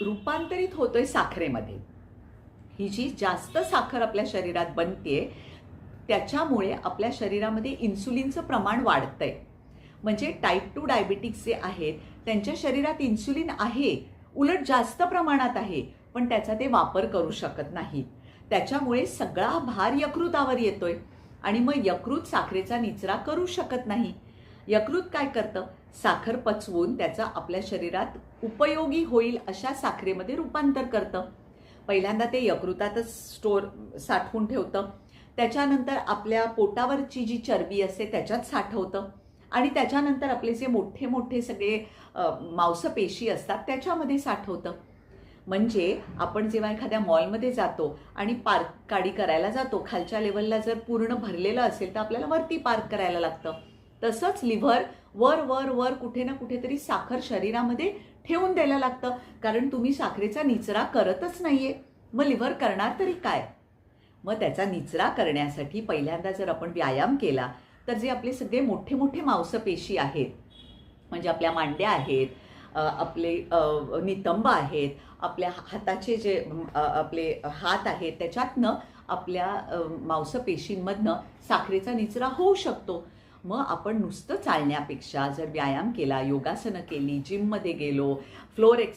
रूपांतरित होतोय साखरेमध्ये. ही जी जास्त साखर आपल्या शरीरात बनते त्याच्यामुळे आपल्या शरीरामध्ये इन्सुलिनचं प्रमाण वाढतंय. म्हणजे टाईप टू डायबिटिक्स जे आहेत त्यांच्या शरीरात इन्सुलिन आहे उलट जास्त प्रमाणात आहे पण त्याचा ते वापर करू शकत नाही. त्याच्यामुळे सगळा भार यकृतावर येतोय. आणि मग यकृत साखरेचा निचरा करू शकत नाही. यकृत काय करतं? साखर पचवून त्याचं आपल्या शरीरात उपयोगी होईल अशा साखरेमध्ये रूपांतर करतं. पहिल्यांदा ते यकृतातच स्टोर साठवून ठेवतं. त्याच्यानंतर आपल्या पोटावरची जी चरबी असते त्याच्यात साठवतं. आणि त्याच्यानंतर आपले जे मोठे मोठे सगळे मांसपेशी असतात त्याच्यामध्ये साठवतं. म्हणजे आपण जेव्हा एखाद्या मॉलमध्ये जातो आणि पार्क गाडी करायला जातो खालच्या लेवलला जर पूर्ण भरलेलं असेल तर आपल्याला वरती पार्क करायला लागतं. तसंच लिव्हर वर वर वर कुठे ना कुठेतरी साखर शरीरामध्ये ठेवून द्यायला लागतं. कारण तुम्ही साखरेचा निचरा करतच नाहीये. मग लिव्हर करणार तरी काय? मग त्याचा निचरा करण्यासाठी पहिल्यांदा जर आपण व्यायाम केला तर जे आपले सगळे मोठे मोठे मांसपेशी आहेत म्हणजे आपल्या मांड्या आहेत आपले नितंब आहेत आपल्या हाताचे जे आपले हात आहेत त्याच्यातनं आपल्या मांसपेशींमधनं साखरेचा निचरा होऊ शकतो. मग आपण नुसतं चालण्यापेक्षा जर व्यायाम केला योगासनं केली जिममध्ये गेलो फ्लोर एक्स